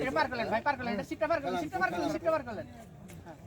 এটা পার করলেন ভাই পার করলেন সিটটা পার করলেন সিটটা পার করলেন সিটটা পার করলেন।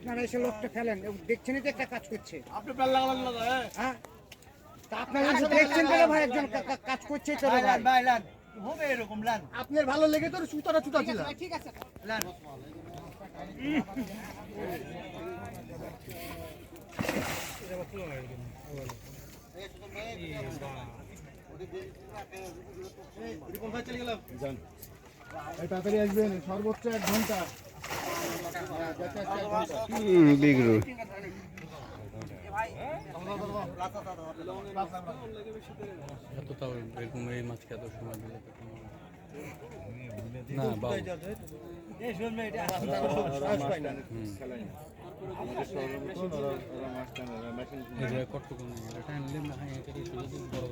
আপনারা এসে লকটা ফেলেন দেখছেনই তো একটা কাজ করছে। আপনি লাগালেন না হ্যাঁ? তা আপনারা দেখছেন তো ভাই একজন কা- কা- কাজ করছে তো রে ভাই আপনার ভালো লেগে তো সুতাটা ছুটাছিল ঠিক আছে তাড়াতাড়ি আসবেন সর্বোচ্চ এক ঘণ্টা। এত তাও এরকম এই মাছকে এত সময় দিলে কোনো- না বাবু যে কটকন এটা নিলে না হয় এটা শুধু বড়